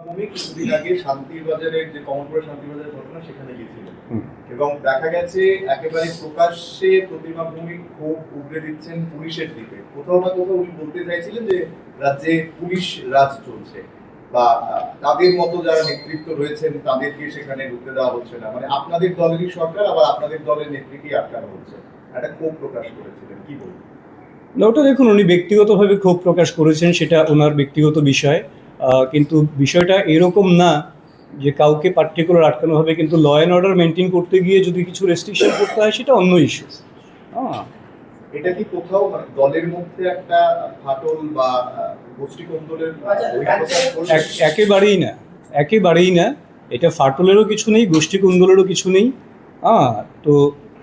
কিছুদিন আগে শান্তিবাজারের যে কমলপুরে শান্তিবাজারের ঘটনা সেখানে গিয়েছিলেন এবং দেখা গেছে একেবারে প্রকাশ্যে প্রতিমা ভূমি ক্ষোভ উগড়ে দিচ্ছেন পুলিশের দিকে। কোথাও না কোথাও উনি বলতে চাইছিলেন যে রাজ্যে পুলিশ রাজ চলছে বা তাদের মতো যারা নেতৃত্ব রয়েছেন তাদেরকে সেখানে ঢুকতে দেওয়া হচ্ছে না। মানে আপনাদের দলেরই সরকার আবার আপনাদের দলের নেতৃত্বই আটকানো হচ্ছে। একটা ক্ষোভ প্রকাশ করেছিলেন কি বলবেন? না ওটা দেখুন উনি ব্যক্তিগতভাবে ক্ষোভ প্রকাশ করেছেন সেটা ওনার ব্যক্তিগত বিষয়। কিন্তু বিষয়টা এরকম না যে কাউকে পার্টিকুলার আটকানো হবে কিন্তু ল অ্যান্ড অর্ডার মেনটেন করতে গিয়ে যদি কিছু রেস্ট্রিকশন করতে হয় সেটা অন্য ইস্যু হ্যাঁ এটা কি কোথাও মানে দলের মধ্যে একটা ফাটল বা আহ, গোষ্ঠী কোন্দলের আচ্ছা, একেবারেই না একেবারেই না। এটা ফাটলেরও কিছু নেই গোষ্ঠী কুন্দলেরও কিছু নেই। হ্যাঁ তো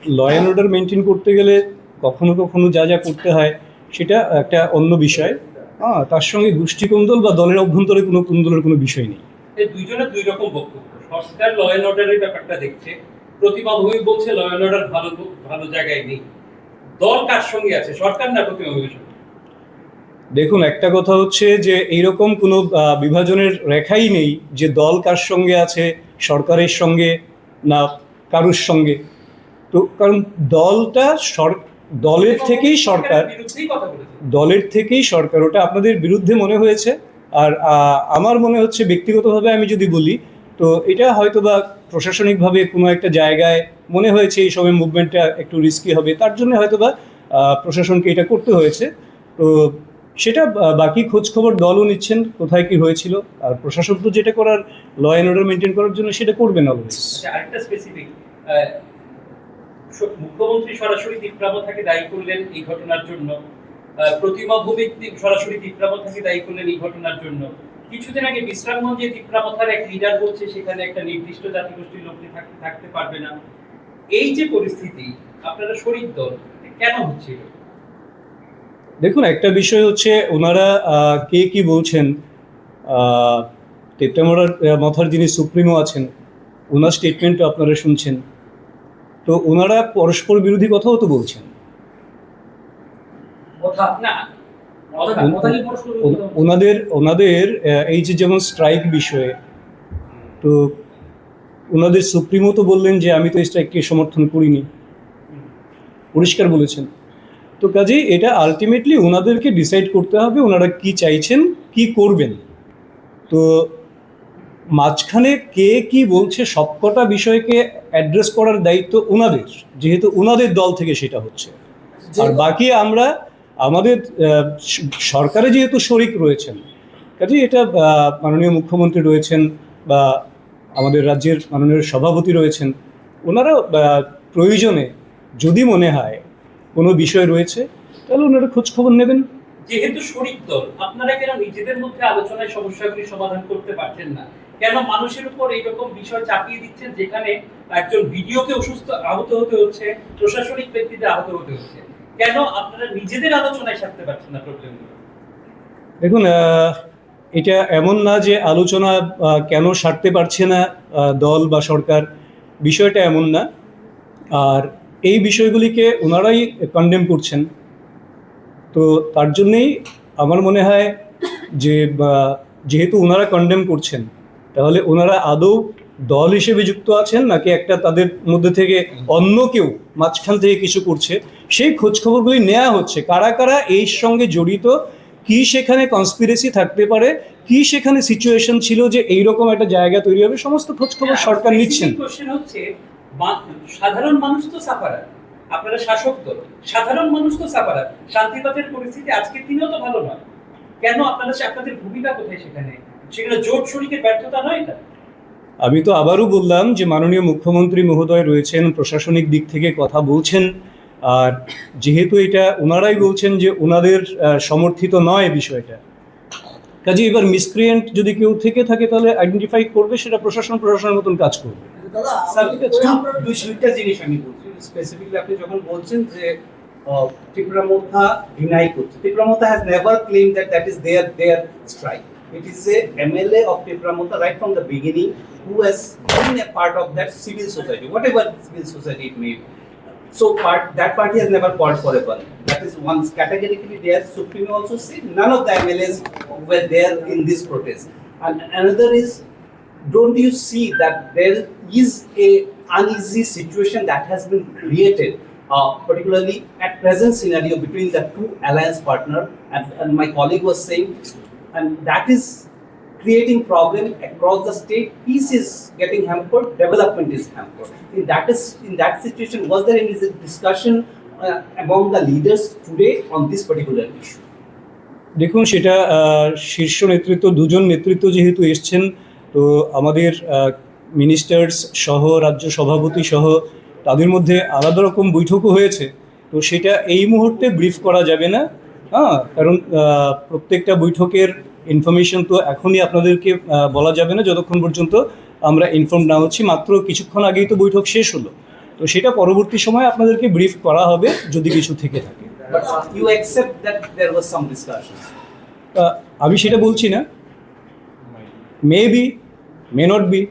ল অ্যান্ড অর্ডার মেনটেন করতে গেলে কখনো কখনো যা যা করতে হয় সেটা একটা অন্য বিষয়। হ্যাঁ তার সঙ্গে গোষ্ঠী কুন্দল বা দলের অভ্যন্তরে কোনো কুন্দলের কোনো বিষয় নেই। এই দুইজনের দুই রকম বক্তব্য। সরকার ল অ্যান্ড অর্ডারের ব্যাপারটা দেখছে। প্রতিমা ভূমি বলছে ল অ্যান্ড অর্ডার ভালো ভালো জায়গায় নেই। দল কার সঙ্গে আছে? সরকার না প্রতিমা ভূমির সঙ্গে দেখুন একটা কথা হচ্ছে যে এইরকম কোনো বিভাজনের রেখাই নেই যে দল কার সঙ্গে আছে সরকারের সঙ্গে না কারুর সঙ্গে। তো কারণ দলটা সর দলের থেকেই সরকার দলের থেকেই সরকার ওটা আপনাদের বিরুদ্ধে মনে হয়েছে। আর আমার মনে হচ্ছে ব্যক্তিগতভাবে আমি যদি বলি তো এটা হয়তো বা প্রশাসনিকভাবে কোনো একটা জায়গায় মনে হয়েছে এই সময় মুভমেন্টটা একটু রিস্কি হবে। তার জন্য হয়তো বা প্রশাসনকে এটা করতে হয়েছে। তো সেটা বাকি খোঁজ খবর দলও নিচ্ছেন কোথায় কি হয়েছিল। আর প্রশাসন তো যেটা করার ল অ্যান্ড অর্ডার মেনটেন করার জন্য সেটা করবেন অলওয়েজ আচ্ছা আরেকটা স্পেসিফিক মুখ্যমন্ত্রী সরাসরি দীপ্রামথাকে দায়ী করলেন এই ঘটনার জন্য। প্রতিমা ভৌমিক সরাসরি দীপ্রামথাকে দায়ী করলেন এই ঘটনার জন্য। কিছুদিন আগে বিশ্রামগঞ্জে দীপ্রামথার এক লিডার বলছে, সেখানে একটা নির্দিষ্ট জাতিগোষ্ঠীর লোকটি থাকতে পারবে না। এই যে পরিস্থিতি, আপনারা শরিক দল, কেন হচ্ছে এটা? দেখুন, একটা বিষয় হচ্ছে ওনারা কে কি বলছেন তেপ্টামোড়ার মাথার যিনি সুপ্রিমো আছেন, ওনার স্টেটমেন্টও আপনারা শুনছেন। তো ওনারা পরস্পর বিরোধী কথাও তো বলছেন? ওনাদের ওনাদের এই যে যেমন স্ট্রাইক বিষয়ে তো ওনাদের সুপ্রিমো তো বললেন যে আমি তো এই স্ট্রাইককে সমর্থন করিনি। পরিষ্কার বলেছেন। তো কাজেই এটা আলটিমেটলি ওনাদেরকে ডিসাইড করতে হবে ওনারা কি চাইছেন কি করবেন। তো মাঝখানে কে কি বলছে সবকটা বিষয়কে অ্যাড্রেস করার দায়িত্ব ওনাদের যেহেতু ওনাদের দল থেকে সেটা হচ্ছে। আর বাকি আমরা আমাদের সরকারে যেহেতু শরিক রয়েছেন কাজে এটা মাননীয় মুখ্যমন্ত্রী রয়েছেন বা আমাদের রাজ্যের মাননীয় সভাপতি রয়েছেন ওনারা প্রয়োজনে যদি মনে হয় কোনো বিষয় রয়েছে তাহলে ওনারা খোঁজ খবর নেবেন। যেহেতু শরিক দল আপনারা কেন নিজেদের মধ্যে আলোচনায় সমস্যাগুলি সমাধান করতে পারছেন না? কেন মানুষের উপর এইরকম বিষয় চাপিয়ে দিচ্ছেন যেখানে একজন ভিডিওকে অসুস্থ আহত হতে হচ্ছে, প্রশাসনিক ব্যক্তিদের আহত হতে হচ্ছে? কেন আপনারা নিজেদের আলোচনায় সারতে পারছেন না প্রবলেমগুলো দেখুন এটা এমন না যে আলোচনা কেন সারতে পারছে না দল বা সরকার। বিষয়টা এমন না। আর এই বিষয়গুলিকে ওনারাই কন্ডেম করছেন। তো তার জন্যেই আমার মনে হয় যে যেহেতু ওনারা কন্ডেম করছেন তাহলে ওনারা আদৌ দল হিসেবে যুক্ত আছেন নাকি একটা তাদের মধ্যে থেকে অন্য কেউ মাঝখান থেকে কিছু করছে? সেই খোঁজ খবরগুলি নেওয়া হচ্ছে। কারা কারা এই সঙ্গে জড়িত? কি সেখানে কনস্পিরেসি থাকতে পারে? কি সেখানে সিচুয়েশন ছিল যে এইরকম একটা জায়গা তৈরি হবে? সমস্ত খোঁজখবর সরকার নিচ্ছেন। সাধারণ মানুষ তো সাফারার আপনারা শাসক দল। সাধারণ মানুষ তো সাফারার শান্তিবাদের পরিস্থিতি আজকের দিনেও তো ভালো নয়। কেন আপনারা আপনাদের ভূমিকা কোথায় সেখানে? সেখানে জোট শরিকের ব্যর্থতা নয় এটা? আমি তো আবারও বললাম যে মাননীয় মুখ্যমন্ত্রী মহোদয় রয়েছেন প্রশাসনিক দিক থেকে কথা বলছেন আর যেহেতু এটা ওনারাই বলছেন যে ওনাদের সমর্থিত নয় বিষয়টা কাজে এবার মিসক্রিয়েন্ট যদি কেউ থেকে থাকে তাহলে আইডেন্টিফাই করবে সেটা প্রশাসন প্রশাসনের মতন কাজ করবে। জিনিস আমি বলছি। স্পেসিফিকলি আপনি যখন বলছেন যে ত্রিপুরা মোথা ডিনাই করছে Tripura Motha has never claim that that is there there strike it is a MLA of Tipramota right from the beginning who has been a part of that civil society, whatever civil society it may be. So part, that party has never called for a ban. That is once categorically there. Supreme also said none of the MLAs were there in this protest. And another is, don't you see that there is a uneasy situation that has been created uh, particularly at present scenario between the two alliance partner and, and, my colleague was saying and that is creating problem across the state. Peace is getting hampered, development is hampered. In that is in that situation, was there any discussion uh, among the leaders today on this particular issue? দেখুন সেটা শীর্ষ নেতৃত্ব দুজন নেতৃত্ব যেহেতু এসছেন তো আমাদের মিনিস্টার্স সহ রাজ্য সভাপতি সহ তাদের মধ্যে আলাদা রকম বৈঠকও হয়েছে তো সেটা এই মুহূর্তে ব্রিফ করা যাবে না হ্যাঁ কারণ প্রত্যেকটা বৈঠকের ইনফরমেশন তো এখনই আপনাদেরকে বলা যাবে না যতক্ষণ পর্যন্ত আমরা ইনফর্ম না হচ্ছি। মাত্র কিছুক্ষণ আগেই তো বৈঠক শেষ হলো। তো সেটা পরবর্তী সময় আপনাদেরকে ব্রিফ করা হবে যদি কিছু থেকে থাকে। আমি সেটা বলছি না। May be may not be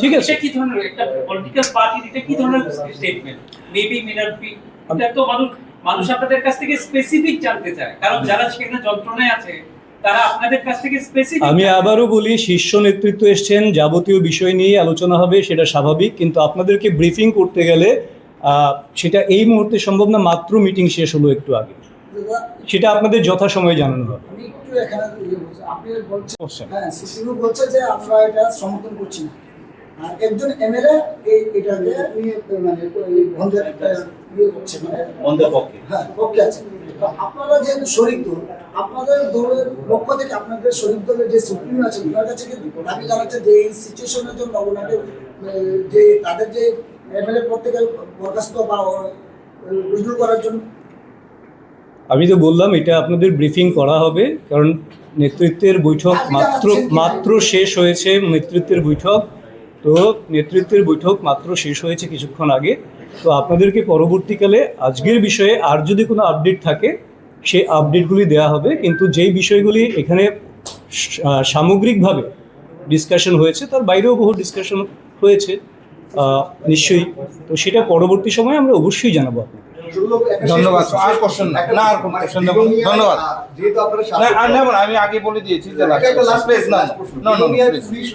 ঠিক আছে। কি ধরনের একটা পলিটিক্যাল পার্টির এটা কি ধরনের statement maybe may not be এটা তো মানুষ মানুষ আপনাদের কাছ থেকে স্পেসিফিক জানতে চায়। কারণ যারা সেখানে যন্ত্রণায় আছে তারা আপনাদের কাছ থেকে স্পেসিফিক আমি আবারও বলি শীর্ষ নেতৃত্ব এসছেন যাবতীয় বিষয় নিয়ে আলোচনা হবে সেটা স্বাভাবিক। কিন্তু আপনাদেরকে ব্রিফিং করতে গেলে সেটা এই মুহূর্তে সম্ভব না মাত্র মিটিং শেষ হলো একটু আগে। সেটা আপনাদের যথাসময়ে জানানো হবে। ইয়ে বলছি আপনি বলছেন হ্যাঁ বলছে যে আমরা এটা সমর্থন করছি না। আর একজন এমএলএ এটাকে নিয়ে মানে ইয়ে করছে মানে পক্ষে। হ্যাঁ পক্ষে আছে। তো আপনারা যেহেতু শরিক দল আপনাদের দলের পক্ষ থেকে আপনাদের শরিক দলের যে সুপ্রিম আছে ওনার কাছে কি দাবি জানাচ্ছে যে এই সিচুয়েশনের জন্য আহ, যে তাদের যে এমএলএ পদ থেকে বরখাস্ত বা রুজু করার জন্য। আমি তো বললাম এটা আপনাদের ব্রিফিং করা হবে কারণ নেতৃত্বের বৈঠক মাত্র মাত্র শেষ হয়েছে নেতৃত্বের বৈঠক। তো নেতৃত্বের বৈঠক মাত্র শেষ হয়েছে কিছুক্ষণ আগে তো আপনাদেরকে পরবর্তীকালে আজকের বিষয়ে আর যদি কোনো আপডেট থাকে সেই আপডেটগুলি দেওয়া হবে কিন্তু যেই বিষয়গুলি এখানে সামগ্রিকভাবে ডিসকাশন হয়েছে তার বাইরেও বহু ডিসকাশন হয়েছে নিশ্চয়ই তো সেটা পরবর্তী সময়ে আমরা অবশ্যই জানাব আপনাকে ধন্যবাদ। আর। না, আর কোনো ধন্যবাদ। যেহেতু আপনারা না আর না, আমি আগে বলে দিয়েছি যে না। না না পুলিশ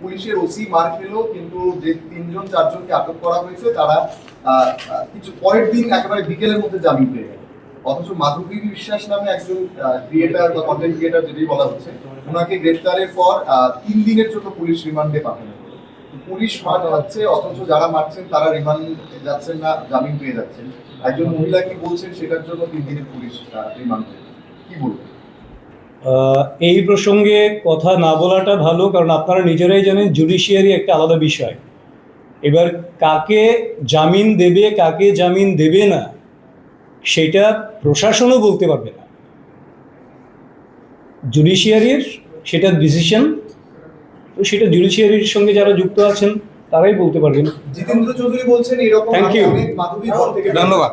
পুলিশের ওসি মার খেলো, কিন্তু যে তিনজন, চারজনকে আটক করা হয়েছে, তারা কিছু পরের দিন একেবারে বিকেলের মধ্যে জামিন পেয়ে গেল। অথচ মাধবী বিশ্বাস নামে একজন ক্রিয়েটার বা কন্টেন্ট ক্রিয়েটার যেটাই বলা হচ্ছে ওনাকে গ্রেফতারের পর তিন দিনের জন্য পুলিশ রিমান্ডে পাঠানো পুলিশ মার খাচ্ছে অথচ যারা মারছেন, তারা রিমান্ড যাচ্ছেন না, জামিন পেয়ে যাচ্ছেন। একজন মহিলা কি বলছেন, সেটার জন্য তিন দিনের পুলিশ রিমান্ড। কি বলবেন? এই প্রসঙ্গে কথা না বলাটা ভালো কারণ আপনারা নিজেরাই জানেন জুডিশিয়ারি একটা আলাদা বিষয়। এবার কাকে জামিন দেবে কাকে জামিন দেবে না সেটা প্রশাসনও বলতে পারবে না। জুডিশিয়ারির সেটা ডিসিশন তো সেটা জুডিশিয়ারির সঙ্গে যারা যুক্ত আছেন তারাই বলতে পারবেন। জিতেন্দ্র চৌধুরী বলছেন এরকম মাধবীর ঘর ধন্যবাদ।